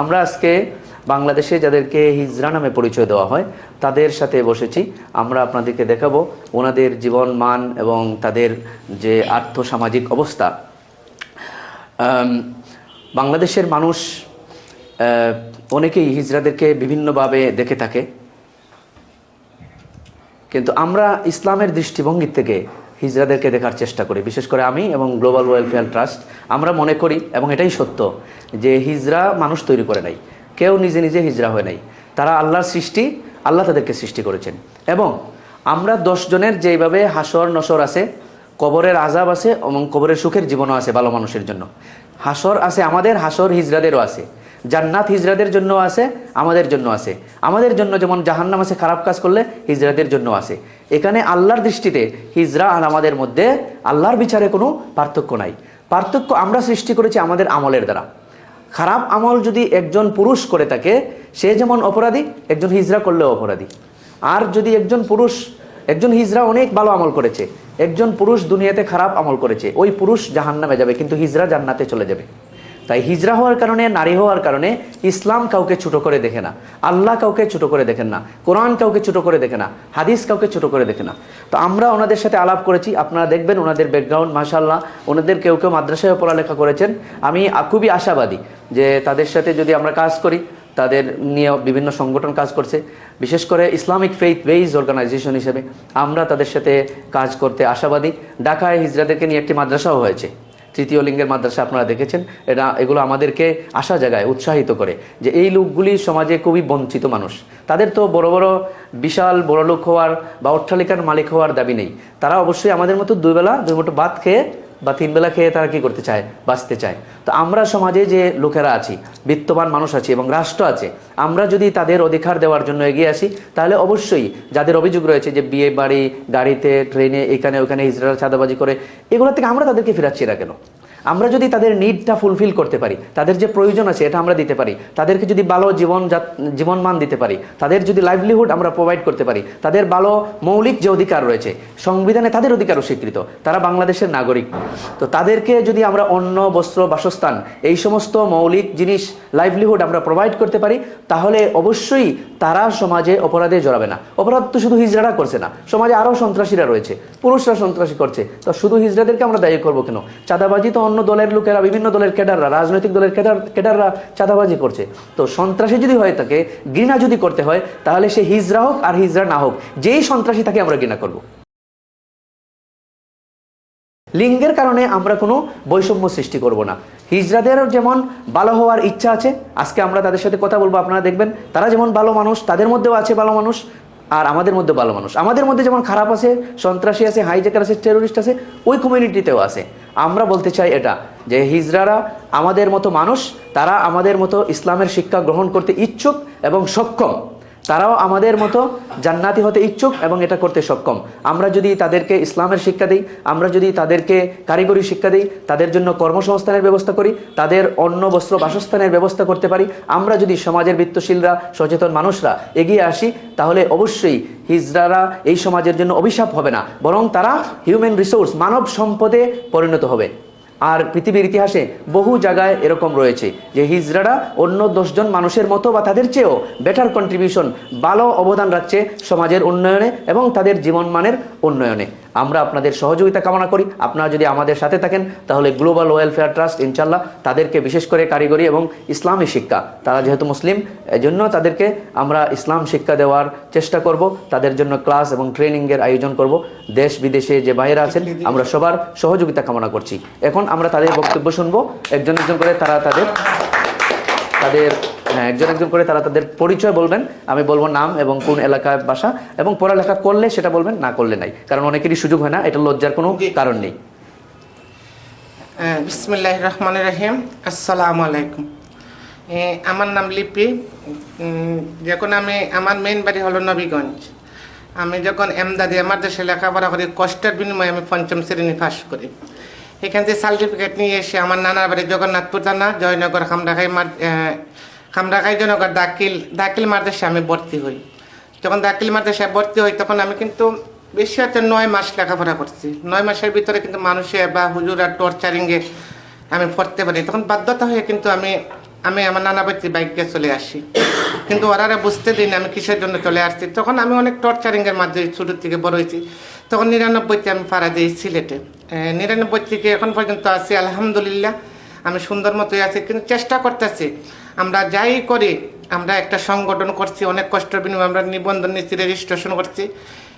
আমরা আজকে বাংলাদেশে যাদেরকে হিজরা নামে পরিচয় দেওয়া হয়, তাদের সাথে বসেছি। আমরা আপনাদেরকে দেখাবো ওনাদের জীবন মান এবং তাদের যে আর্থসামাজিক অবস্থা। বাংলাদেশের মানুষ অনেকেই হিজরাদেরকে বিভিন্নভাবে দেখে থাকে। কিন্তু আমরা ইসলামের দৃষ্টিভঙ্গির থেকে হিজড়াদেরকে দেখার চেষ্টা করি। বিশেষ করে আমি এবং গ্লোবাল ওয়েলফেয়ার ট্রাস্ট আমরা মনে করি এবং এটাই সত্য যে হিজড়া মানুষ তৈরি করে নাই। কেউ নিজে নিজে হিজড়া হয় নাই। তারা আল্লাহর সৃষ্টি, আল্লাহ তাদেরকে সৃষ্টি করেছেন। এবং আমরা দশজনের যেইভাবে হাসর নসর আছে, কবরের আজাব আছে এবং কবরের সুখের জীবনও আছে ভালো মানুষের জন্য। হাসর আছে আমাদের, হাসর হিজড়াদেরও আছে। জান্নাত হিজরাদের জন্য আছে, আমাদের জন্য আছে। আমাদের জন্য যেমন জাহান্নাম আছে, খারাপ কাজ করলে হিজরাদের জন্য আছে। এখানে আল্লাহর দৃষ্টিতে হিজরা আর আমাদের মধ্যে আল্লাহর বিচারে কোনো পার্থক্য নাই। পার্থক্য আমরা সৃষ্টি করেছি আমাদের আমলের দ্বারা। খারাপ আমল যদি একজন পুরুষ করে থাকে, সে যেমন অপরাধী, একজন হিজরা করলেও অপরাধী। আর যদি একজন পুরুষ, একজন হিজরা অনেক ভালো আমল করেছে, একজন পুরুষ দুনিয়াতে খারাপ আমল করেছে, ওই পুরুষ জাহান্নামে যাবে, কিন্তু হিজরা জান্নাতে চলে যাবে। তাই হিজরা হওয়ার কারণে, নারী হওয়ার কারণে ইসলাম কাউকে ছোট করে দেখে না। আল্লাহ কাউকে ছোট করে দেখেন না। কোরআন কাউকে ছোট করে দেখে না। হাদিস কাউকে ছোট করে দেখে না। তো আমরা ওনাদের সাথে আলাপ করেছি। আপনারা দেখবেন ওনাদের ব্যাকগ্রাউন্ড মাশাল্লাহ ওনাদের কেউ কেউ মাদ্রাসায় পড়ালেখা করেছেন। আমি খুবই আশাবাদী যে তাদের সাথে যদি আমরা কাজ করি, তাদের নিয়ে বিভিন্ন সংগঠন কাজ করছে। বিশেষ করে ইসলামিক ফেইথ বেইজ অর্গানাইজেশন হিসেবে আমরা তাদের সাথে কাজ করতে আশাবাদী। ঢাকায় হিজরাদেরকে নিয়ে একটি মাদ্রাসাও হয়েছে। তৃতীয় লিঙ্গের মাদ্রাসা আপনারা দেখেছেন, এটা, এগুলো আমাদেরকে আসা জায়গায় উৎসাহিত করে যে এই লোকগুলি সমাজে খুবই বঞ্চিত মানুষ। তাদের তো বড় বড় বিশাল বড় লোক হওয়ার বা অট্টালিকার মালিক হওয়ার দাবি নেই। তারা অবশ্যই আমাদের মতো দুবেলা দুই মুঠো ভাত খেয়ে বা তিন বেলা খেয়ে তারা কি করতে চায়? বাঁচতে চায়। তো আমরা সমাজে যে লোকেরা আছি, বিত্তবান মানুষ আছে এবং রাষ্ট্র আছে, আমরা যদি তাদের অধিকার দেওয়ার জন্য এগিয়ে আসি, তাহলে অবশ্যই যাদের অভিযোগ রয়েছে যে বিয়ে বাড়ি, গাড়িতে, ট্রেনে, এখানে, ওখানে, ইসরায়েল চাঁদাবাজি করে এগুলো থেকে আমরা তাদেরকে ফিরাচ্ছি না কেন? আমরা যদি তাদের নিডটা ফুলফিল করতে পারি, তাদের যে প্রয়োজন আছে এটা আমরা দিতে পারি, তাদেরকে যদি ভালো জীবন জীবনমান দিতে পারি, তাদের যদি লাইভলিহুড আমরা প্রোভাইড করতে পারি, তাদের ভালো মৌলিক যে অধিকার রয়েছে, সংবিধানে তাদের অধিকারও স্বীকৃত, তারা বাংলাদেশের নাগরিক। তো তাদেরকে যদি আমরা অন্ন, বস্ত্র, বাসস্থান এই সমস্ত মৌলিক জিনিস লাইভলিহুড আমরা প্রোভাইড করতে পারি, তাহলে অবশ্যই তারা সমাজে অপরাধে জড়াবে না। অপরাধ তো শুধু হিজড়ারা করছে না, সমাজে আরও সন্ত্রাসীরা রয়েছে, পুরুষরা সন্ত্রাসী করছে। তো শুধু হিজড়াদেরকে আমরা দায়ী করব কেন? চাঁদাবাজি তো অন্য দলের লোকেরা, বিভিন্ন দলের ক্যাডাররা, রাজনৈতিক দলের ক্যাডার, ক্যাডাররা চাঁদাবাজি করছে। তো সন্ত্রাসী যদি হয়ে থাকে ঘৃণা যদি করতে হয়, তাহলে সে হিজড়া হোক আর হিজড়া না হোক, যেই সন্ত্রাসী তাকে আমরা ঘৃণা করব। লিঙ্গের কারণে আমরা কোনো বৈষম্য সৃষ্টি করব না। হিজড়াদের যেমন ভালো হওয়ার ইচ্ছা আছে, আজকে আমরা তাদের সাথে কথা বলব, আপনারা দেখবেন, তারা যেমন ভালো মানুষ, তাদের মধ্যেও আছে ভালো মানুষ আর আমাদের মধ্যে ভালো মানুষ। আমাদের মধ্যে যেমন খারাপ আছে, সন্ত্রাসী আছে হাইজেকার আছে টেরোরিস্ট আছে, ওই কমিউনিটিতেও আছে। আমরা বলতে চাই এটা, যে হিজরারা আমাদের মতো মানুষ, তারা আমাদের মতো ইসলামের শিক্ষা গ্রহণ করতে ইচ্ছুক এবং সক্ষম। তারাও আমাদের মতো জান্নাতি হতে ইচ্ছুক এবং এটা করতে সক্ষম। আমরা যদি তাদেরকে ইসলামের শিক্ষা দিই, আমরা যদি তাদেরকে কারিগরি শিক্ষা দিই, তাদের জন্য কর্মসংস্থানের ব্যবস্থা করি, তাদের অন্ন, বস্ত্র, বাসস্থানের ব্যবস্থা করতে পারি, আমরা যদি সমাজের বৃত্তশীলরা, সচেতন মানুষরা এগিয়ে আসি, তাহলে অবশ্যই হিজরারা এই সমাজের জন্য অভিশাপ হবে না, বরং তারা হিউম্যান রিসোর্স মানব সম্পদে পরিণত হবে। আর পৃথিবীর ইতিহাসে বহু জায়গায় এরকম রয়েছে যে হিজড়ারা অন্য দশজন মানুষের মতো বা তাদের চেয়েও বেটার কন্ট্রিবিউশন ভালো অবদান রাখছে সমাজের উন্নয়নে এবং তাদের জীবনমানের উন্নয়নে। আমরা আপনাদের সহযোগিতা কামনা করি। আপনারা যদি আমাদের সাথে থাকেন, তাহলে গ্লোবাল ওয়েলফেয়ার ট্রাস্ট ইনশাল্লাহ তাদেরকে বিশেষ করে কারিগরি এবং ইসলামী শিক্ষা, তারা যেহেতু মুসলিম, এজন্য তাদেরকে আমরা ইসলাম শিক্ষা দেওয়ার চেষ্টা করব, তাদের জন্য ক্লাস এবং ট্রেনিংয়ের আয়োজন করব। দেশ বিদেশে যে বাইরে আছেন, আমরা সবার সহযোগিতা কামনা করছি। এখন আমরা তাদের বক্তব্য শুনব, একজন একজন করে তারা তাদের তাদের একজন একজন করে তারা তাদের পরিচয় বলবেন। আমি বলব নাম এবং কোন এলাকায় বাসা এবং পড়ালেখা করলে সেটা বলবেন না করলে নাই। কারণ অনেকেরই সুযোগ হয় না এটা লজ্জার কোনো কারণ নেই। বিসমিল্লাহ রহমান রহিম। আসসালামু আলাইকুম। আমার নাম লিপি। যখন আমি আমার মেন বাড়ি হলো নবীগঞ্জ। আমি যখন এমদাদি আমার দেশে লেখাপড়া করি কষ্টের বিনিময়ে আমি পঞ্চম শ্রেণি পাস করি। এখান থেকে সার্টিফিকেট নিয়ে এসে আমার নানার বাড়ি জগন্নাথপুর থানা জয়নগর খামরাখাই মার খামরাখাই জয়নগর দাখিল দাখিল মাদ্রাসে আমি ভর্তি হই। যখন দাখিল মাদ্রাসায় ভর্তি হই, তখন আমি কিন্তু বেশি হয়তো নয় মাস লেখাপড়া করছি। নয় মাসের ভিতরে কিন্তু মানুষে বা হুজুরা টর্চারিংয়ে আমি পড়তে পারি। তখন বাধ্যতা হয়ে কিন্তু আমি আমি আমার নানা বাড়িতে বাইকে চলে আসি। কিন্তু ওরা বুঝতে দিন আমি কিসের জন্য চলে আসছি। তখন আমি অনেক টর্চারিংয়ের মাধ্যমে ছোটোর থেকে বড় হয়েছি। তখন নিরানব্বইতে আমি পাড়া দিই সিলেটে। নিরানব্বই থেকে এখন পর্যন্ত আছি, আলহামদুলিল্লাহ। আমি সুন্দর মতোই আছি, কিন্তু চেষ্টা করতেছি আমরা যাই করি আমরা একটা সংগঠন করছি অনেক কষ্ট বিনিময় আমরা নিবন্ধন নিচ্ছি রেজিস্ট্রেশন করছি।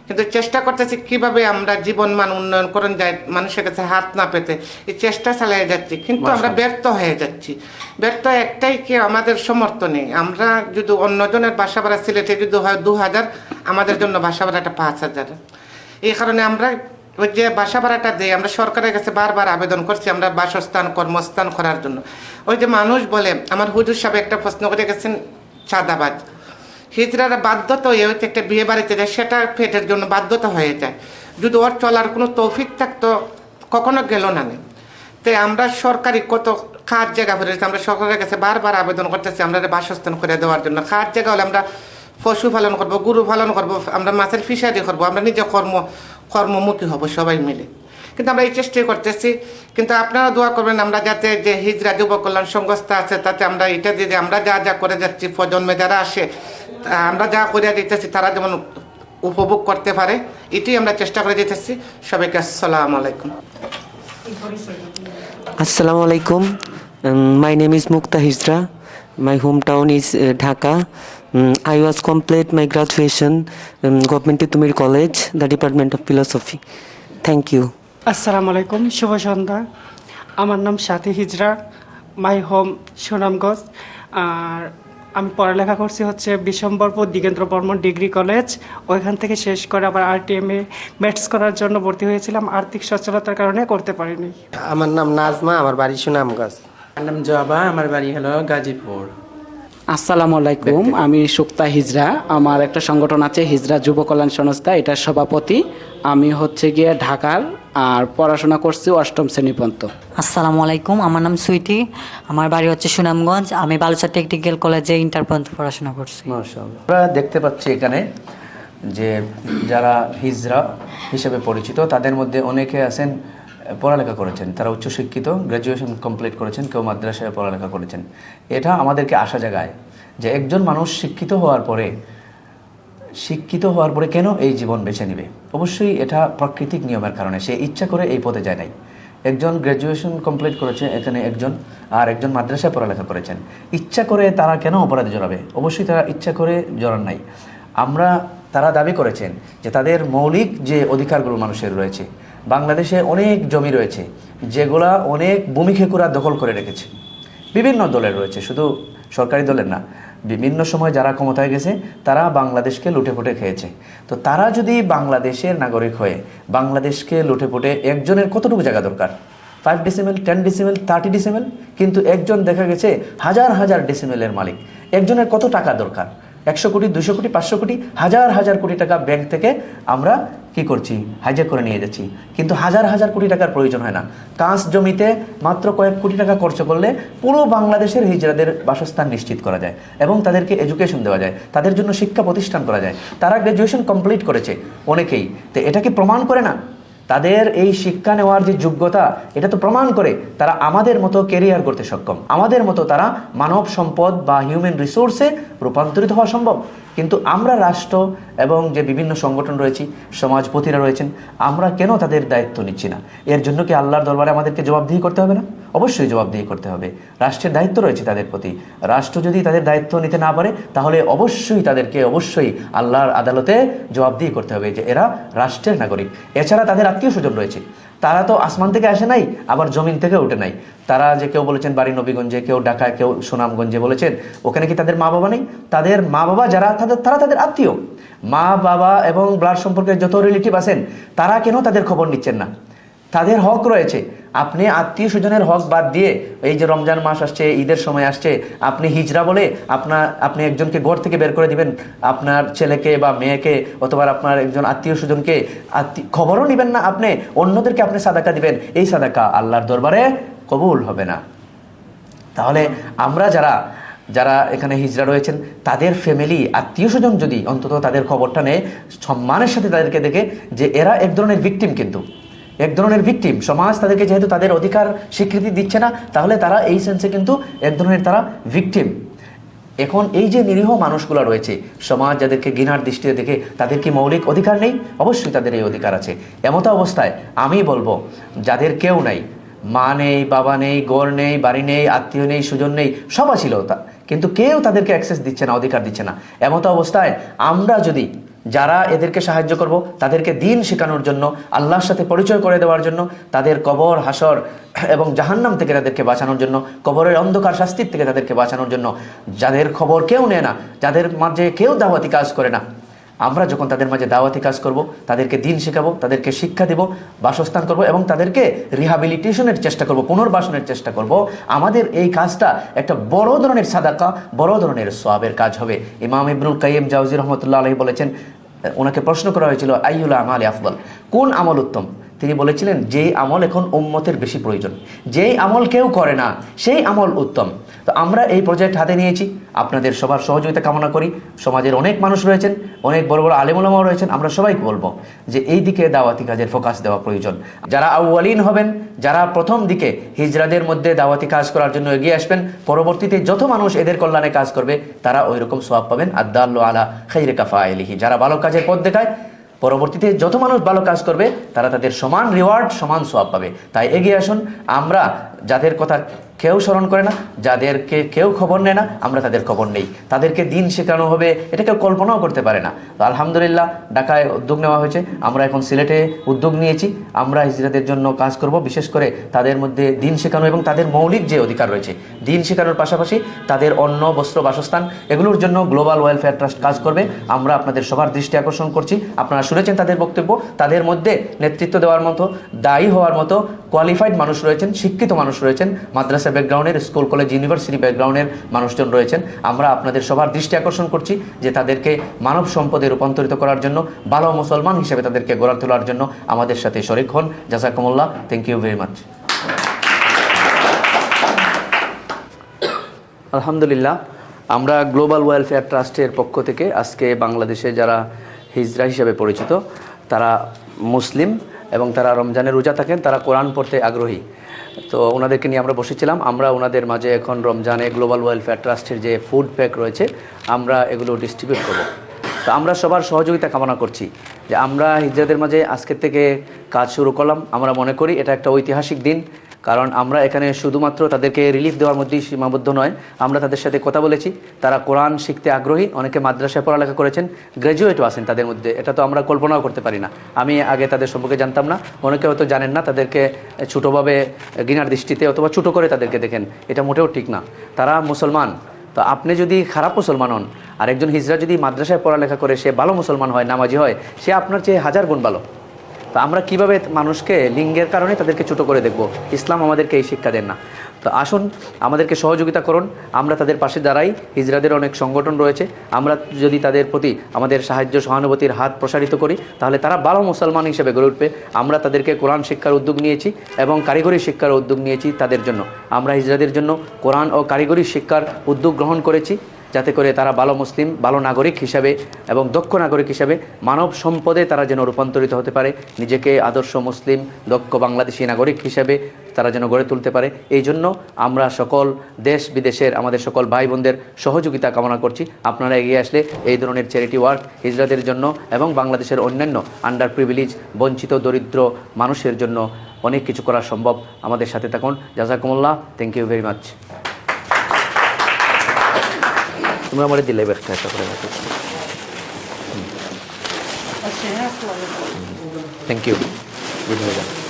কিন্তু চেষ্টা করতেছি কীভাবে আমরা জীবন মান উন্নয়ন করুন যায় মানুষের কাছে হাত না পেতে। এই চেষ্টা চালিয়ে যাচ্ছি কিন্তু আমরা ব্যর্থ হয়ে যাচ্ছি। ব্যর্থ একটাই কি আমাদের সমর্থ নেই? আমরা যদি অন্যজনের বাসা ভাড়া সিলেটে যদি হয় দু হাজার আমাদের জন্য বাসা ভাড়াটা পাঁচ হাজার। এই কারণে আমরা ওই যে বাসা ভাড়াটা দেয়, আমরা সরকারের কাছে বারবার আবেদন করছি আমরা বাসস্থান, কর্মস্থান করার জন্য। ওই যে মানুষ বলে, আমার হুজুর সাহেব একটা প্রশ্ন করে গেছেন, চাঁদাবাজ। হিজড়ারা বাধ্যতা হয়ে হচ্ছে একটা বিয়ে বাড়িতে যায়, সেটা পেটের জন্য বাধ্যতা হয়ে যায়। যদি ওর চলার কোনো তৌফিক থাকতো, কখনো গেল না। তাই আমরা সরকারি কত খাত জায়গা ফেলেছি আমরা সরকারের কাছে বারবার আবেদন করতেছি আমরা বাসস্থান করে দেওয়ার জন্য। খাত জায়গা হলে আমরা পশু পালন করব, গরু পালন করব, আমরা মাছের ফিশারি করব, আমরা নিজে কর্ম কর্মমুখী হব সবাই মিলে কিন্তু আমরা এই চেষ্টাই করতেছি কিন্তু আপনারা দোয়া করবেন আমরা যাতে যে হিজরা যুব কল্যাণ সংস্থা আছে তাতে আমরা এটা দিয়ে আমরা যা যা করে যাচ্ছি প্রজন্মে যারা আসে আমরা যা করে দিতেছি তারা যেমন উপভোগ করতে পারে এটাই আমরা চেষ্টা করে যেতেছি সবাইকে আসসালামু আলাইকুম আসসালামু আলাইকুম মাই is Mukta Hijra. My hometown is uh, Dhaka. Um, I was complete my graduation um, Government Tumir College, the Department of Philosophy. Thank you. আসসালামু আলাইকুম শুভ সন্ধ্যা আমার নাম সাথী হিজরা মাই হোম সুনামগঞ্জ আর আমি পড়ালেখা করছি হচ্ছে বিশ্বম্বরপুর দিগেন্দ্র বর্মন ডিগ্রি কলেজ। ওইখান থেকে শেষ করে আবার আরটিএমে ম্যাথস করার জন্য ভর্তি হয়েছিলাম। আর্থিক সচ্ছলতার কারণে করতে পারিনি। আমার নাম নাজমা আমার বাড়ি সুনামগঞ্জ আমার নাম জবা আমার বাড়ি হলো গাজীপুর। আসসালামু আলাইকুম আমি সুক্তা হিজরা। আমার একটা সংগঠন আছে হিজরা যুব কল্যাণ সংস্থা এটার সভাপতি। আমি হচ্ছে গিয়ে ঢাকার আর পড়াশোনা করছি অষ্টম শ্রেণি পর্যন্ত। আসসালামু আলাইকুম আমার নাম সুইটি। আমার বাড়ি হচ্ছে সুনামগঞ্জ। আমি বালুচা টেকনিক্যাল কলেজে ইন্টার পর্যন্ত পড়াশোনা করছি। আমরা দেখতে পাচ্ছি এখানে যে যারা হিজরা হিসেবে পরিচিত তাদের মধ্যে অনেকে আছেন পড়ালেখা করেছেন। তারা উচ্চশিক্ষিত গ্র্যাজুয়েশন কমপ্লিট করেছেন, কেউ মাদ্রাসায় পড়ালেখা করেছেন। এটা আমাদেরকে আশা জাগায় যে একজন মানুষ শিক্ষিত হওয়ার পরে, শিক্ষিত হওয়ার পরে কেন এই জীবন বেছে নেবে? অবশ্যই এটা প্রাকৃতিক নিয়মের কারণে। সে ইচ্ছা করে এই পথে যায় নাই। একজন গ্র্যাজুয়েশন কমপ্লিট করেছে, এখানে একজন, আর একজন মাদ্রাসায় পড়ালেখা করেছেন। ইচ্ছা করে তারা কেন অপরাধে জড়াবে? অবশ্যই তারা ইচ্ছা করে জড়ান নাই। আমরা, তারা দাবি করেছেন যে তাদের মৌলিক যে অধিকারগুলো মানুষের রয়েছে বাংলাদেশে অনেক জমি রয়েছে যেগুলা অনেক ভূমি খেকুরা দখল করে রেখেছে। বিভিন্ন দলের রয়েছে, শুধু সরকারি দলের না, বিভিন্ন সময় যারা ক্ষমতায় গেছে, তারা বাংলাদেশকে লুটেপুটে খেয়েছে। তো তারা যদি বাংলাদেশের নাগরিক হয়ে, বাংলাদেশকে লুটেপুটে একজনের কতটুকু জায়গা দরকার? Five decimal ten decimal thirty decimal কিন্তু একজন দেখা গেছে হাজার হাজার ডিসিমেলের মালিক। একজনের কত টাকা দরকার? একশো কোটি, দুশো কোটি, পাঁচশো কোটি, হাজার হাজার কোটি টাকা ব্যাংক থেকে আমরা কি করছি? হাইজ্যাক করে নিয়ে যাচ্ছি। কিন্তু হাজার হাজার কোটি টাকার প্রয়োজন হয় না। কাঁচ জমিতে মাত্র কয়েক কোটি টাকা খরচ করলে পুরো বাংলাদেশের হিজড়াদের বাসস্থান নিশ্চিত করা যায় এবং তাদেরকে এডুকেশন দেওয়া যায়, তাদের জন্য শিক্ষা প্রতিষ্ঠান করা যায়। তারা গ্র্যাজুয়েশন কমপ্লিট করেছে অনেকেই। তো এটা কি প্রমাণ করে না? তাদের এই শিক্ষা নেওয়ার যে যোগ্যতা, এটা তো প্রমাণ করে তারা আমাদের মতো কেরিয়ার করতে সক্ষম। আমাদের মতো তারা মানব সম্পদ বা হিউম্যান রিসোর্সে রূপান্তরিত হওয়া সম্ভব। কিন্তু আমরা রাষ্ট্র এবং যে বিভিন্ন সংগঠন রয়েছি, সমাজপতিরা রয়েছেন, আমরা কেন তাদের দায়িত্ব নিচ্ছি না? এর জন্য কি আল্লাহর দরবারে আমাদেরকে জবাবদিহি করতে হবে না? অবশ্যই জবাবদিহি করতে হবে। রাষ্ট্রের দায়িত্ব রয়েছে তাদের প্রতি। রাষ্ট্র যদি তাদের দায়িত্ব নিতে না পারে, তাহলে অবশ্যই তাদেরকে অবশ্যই আল্লাহর আদালতে জবাবদিহি করতে হবে যে এরা রাষ্ট্রের নাগরিক। এছাড়া তাদের আত্মীয় স্বজন রয়েছে। তারা তো আসমান থেকে আসে নাই, আবার জমিন থেকে উঠে নাই। তারা যে কেউ বলেছেন বাড়ি নবীগঞ্জে, কেউ ঢাকায়, কেউ সুনামগঞ্জে বলেছেন, ওখানে কি তাদের মা বাবা নেই? তাদের মা বাবা যারা, তাদের, তারা তাদের আত্মীয়। মা বাবা এবং ব্লাড সম্পর্কে যত রিলেটিভ আছেন, তারা কেন তাদের খবর নিচ্ছেন না? তাদের হক রয়েছে। আপনি আত্মীয় স্বজনের হক বাদ দিয়ে এই যে রমজান মাস আসছে, ঈদের সময় আসছে, আপনি হিজরা বলে আপনার, আপনি একজনকে ঘর থেকে বের করে দিবেন। আপনার ছেলেকে বা মেয়েকে অথবা আপনার একজন আত্মীয় স্বজনকে খবরও নেবেন না আপনি, অন্যদেরকে আপনি সাদাকা দিবেন। এই সাদাকা আল্লাহর দরবারে কবুল হবে না। তাহলে আমরা যারা যারা এখানে হিজরা রয়েছেন, তাদের ফ্যামিলি আত্মীয় স্বজন যদি অন্তত তাদের খবরটা নেয়, সম্মানের সাথে তাদেরকে দেখে যে এরা এক ধরনের ভিকটিম কিন্তু। এক ধরনের ভিকটিম সমাজ তাদেরকে যেহেতু তাদের অধিকার স্বীকৃতি দিচ্ছে না, তাহলে তারা এই সেন্সে কিন্তু এক ধরনের তারা ভিকটিম এখন এই যে নিরীহ মানুষগুলো রয়েছে, সমাজ যাদেরকে ঘৃণার দৃষ্টিতে দেখে তাদের কি মৌলিক অধিকার নেই? অবশ্যই তাদের এই অধিকার আছে। এমতো অবস্থায় আমি বলব, যাদের কেউ নাই, মা নেই, বাবা নেই গড় নেই, বাড়ি নেই, আত্মীয় নেই, সুজন নেই সবাই ছিল তা। কিন্তু কেউ তাদেরকে অ্যাক্সেস দিচ্ছে না, অধিকার দিচ্ছে না। এমতো অবস্থায় আমরা যদি যারা এদেরকে সাহায্য করব, তাদেরকে দিন শেখানোর জন্য, আল্লাহর সাথে পরিচয় করে দেওয়ার জন্য, তাদের কবর, হাসর এবং জাহান্নাম থেকে তাদেরকে বাঁচানোর জন্য, কবরের অন্ধকার শাস্তির থেকে তাদেরকে বাঁচানোর জন্য, যাদের খবর কেউ নেয় না, যাদের মাঝে কেউ দাওয়াতি কাজ করে না আমরা যখন তাদের মাঝে দাওয়াতি কাজ করব, তাদেরকে দিন শেখাবো, তাদেরকে শিক্ষা দেব, বাসস্থান করব এবং তাদেরকে রিহাবিলিটেশনের চেষ্টা করব, পুনর্বাসনের চেষ্টা করব, আমাদের এই কাজটা একটা বড় ধরনের সাদাকা, বড় ধরনের সোয়াবের কাজ হবে। ইমাম ইবনুল কাইম জাউজি রহমতুল্লাহ আলহী বলেছেন ওনাকে প্রশ্ন করা হয়েছিল আইউল আমাল আফবল কোন আমল উত্তম? তিনি বলেছিলেন, যেই আমল এখন উম্মতের বেশি প্রয়োজন। যেই আমল কেউ করে না, সেই আমল উত্তম। তো আমরা এই প্রজেক্ট হাতে নিয়েছি। আপনাদের সবার সহযোগিতা কামনা করি। সমাজের অনেক মানুষ রয়েছেন, অনেক বড় বড় আলেমুলামাও রয়েছেন। আমরা সবাইকে বলব যে, এই দিকে দাওয়াতি কাজের ফোকাস দেওয়া প্রয়োজন। যারা আউ্বালিন হবেন, যারা প্রথম দিকে হিজরাদের মধ্যে দাওয়াতি কাজ করার জন্য এগিয়ে আসবেন, পরবর্তীতে যত মানুষ এদের কল্যাণে কাজ করবে, তারা ওই রকম সোয়াব পাবেন। আদাল্লু আলা খাইরে কাফা আলিহি যারা ভালো কাজের পথ দেখায় পরবর্তীতে যত মানুষ ভালো কাজ করবে, তারা তাদের সমান রিওয়ার্ড সমান সোয়াব পাবে। তাই এগিয়ে আসুন, আমরা যাদের কথা কেউ স্মরণ করে না, যাদেরকে কেউ খবর নেয় না, আমরা তাদের খবর নেই। তাদেরকে দিন শেখানো হবে, এটা কেউ কল্পনাও করতে পারে না। তো আলহামদুলিল্লাহ, ঢাকায় উদ্যোগ নেওয়া হয়েছে। আমরা এখন সিলেটে উদ্যোগ নিয়েছি। আমরা হিজড়াদের জন্য কাজ করব, বিশেষ করে তাদের মধ্যে দিন শেখানো এবং তাদের মৌলিক যে অধিকার রয়েছে, দিন শেখানোর পাশাপাশি তাদের অন্ন, বস্ত্র, বাসস্থান, এগুলোর জন্য গ্লোবাল ওয়েলফেয়ার ট্রাস্ট কাজ করবে। আমরা আপনাদের সবার দৃষ্টি আকর্ষণ করছি। আপনারা শুনেছেন তাদের বক্তব্য, তাদের মধ্যে নেতৃত্ব দেওয়ার মতো, দায়ী হওয়ার মতো কোয়ালিফাইড মানুষ রয়েছেন, শিক্ষিত মানুষ রয়েছেন মাদ্রাসা ব্যাকগ্রাউন্ডের স্কুল কলেজ ইউনিভার্সিটি ব্যাকগ্রাউন্ডের মানুষজন রয়েছেন। আমরা আপনাদের সবার দৃষ্টি আকর্ষণ করছি যে তাদেরকে মানব সম্পদে রূপান্তরিত করার জন্য, ভালো মুসলমান হিসেবে তাদেরকে গড়ে তোলার জন্য আমাদের সাথে শরিক হন। জাজাকুমুল্লাহ থ্যাংক ইউ ভেরি মাচ আলহামদুলিল্লাহ, আমরা গ্লোবাল ওয়েলফেয়ার ট্রাস্টের পক্ষ থেকে আজকে বাংলাদেশে যারা হিজরা হিসাবে পরিচিত, তারা মুসলিম। এবং তারা রমজানে রোজা থাকেন, তারা কোরআন পড়তে আগ্রহী। তো ওনাদেরকে নিয়ে আমরা বসেছিলাম। আমরা ওনাদের মাঝে এখন রমজানে গ্লোবাল ওয়েলফেয়ার ট্রাস্টের যে ফুড প্যাক রয়েছে, আমরা এগুলো ডিস্ট্রিবিউট করব। তো আমরা সবার সহযোগিতা কামনা করছি যে আমরা হিজরাদের মাঝে আজকের থেকে কাজ শুরু করলাম। আমরা মনে করি এটা একটা ঐতিহাসিক দিন। কারণ আমরা এখানে শুধুমাত্র তাদেরকে রিলিফ দেওয়ার মধ্যেই সীমাবদ্ধ নয়, আমরা তাদের সাথে কথা বলেছি। তারা কোরআন শিখতে আগ্রহী, অনেকে মাদ্রাসায় পড়ালেখা করেছেন গ্র্যাজুয়েটও আছেন তাদের মধ্যে। এটা তো আমরা কল্পনাও করতে পারি না। আমি আগে তাদের সম্পর্কে জানতাম না। অনেকে হয়তো জানেন না, তাদেরকে ছোটোভাবে ঘৃণার দৃষ্টিতে অথবা ছোটো করে তাদেরকে দেখেন। এটা মোটেও ঠিক না। তারা মুসলমান। তো আপনি যদি খারাপ মুসলমান হন আর একজন হিজরা যদি মাদ্রাসায় পড়ালেখা করে, সে ভালো মুসলমান হয়, নামাজি হয়, সে আপনার চেয়ে হাজার গুণ ভালো। তো আমরা কীভাবে মানুষকে লিঙ্গের কারণে তাদেরকে ছোটো করে দেখব? ইসলাম আমাদেরকে এই শিক্ষা দেন না। তো আসুন, আমাদেরকে সহযোগিতা করুন। আমরা তাদের পাশে দাঁড়াই। হিজরাদের অনেক সংগঠন রয়েছে। আমরা যদি তাদের প্রতি আমাদের সাহায্য, সহানুভূতির হাত প্রসারিত করি, তাহলে তারা ভালো মুসলমান হিসেবে গড়ে উঠবে। আমরা তাদেরকে কোরআন শিক্ষার উদ্যোগ নিয়েছি এবং কারিগরি শিক্ষার উদ্যোগ নিয়েছি তাদের জন্য। আমরা হিজরাদের জন্য কোরআন ও কারিগরি শিক্ষার উদ্যোগ গ্রহণ করেছি। যাতে করে তারা ভালো মুসলিম, ভালো নাগরিক হিসাবে এবং দক্ষ নাগরিক হিসাবে মানব সম্পদে তারা যেন রূপান্তরিত হতে পারে, নিজেকে আদর্শ মুসলিম, দক্ষ বাংলাদেশি নাগরিক হিসাবে তারা যেন গড়ে তুলতে পারে। এই জন্য আমরা সকল দেশ বিদেশের, আমাদের সকল ভাই বোনদের সহযোগিতা কামনা করছি। আপনারা এগিয়ে আসলে এই ধরনের চ্যারিটি ওয়ার্ক হিজরাদের জন্য এবং বাংলাদেশের অন্যান্য আন্ডার প্রিভিলেজ বঞ্চিত, দরিদ্র মানুষের জন্য অনেক কিছু করা সম্ভব। আমাদের সাথে থাকুন। জাজাকুমুল্লাহ। থ্যাংক ইউ ভেরি মাচ তোমরা আমার দিলে ব্যস্ত একটা করে থ্যাংক ইউ গুড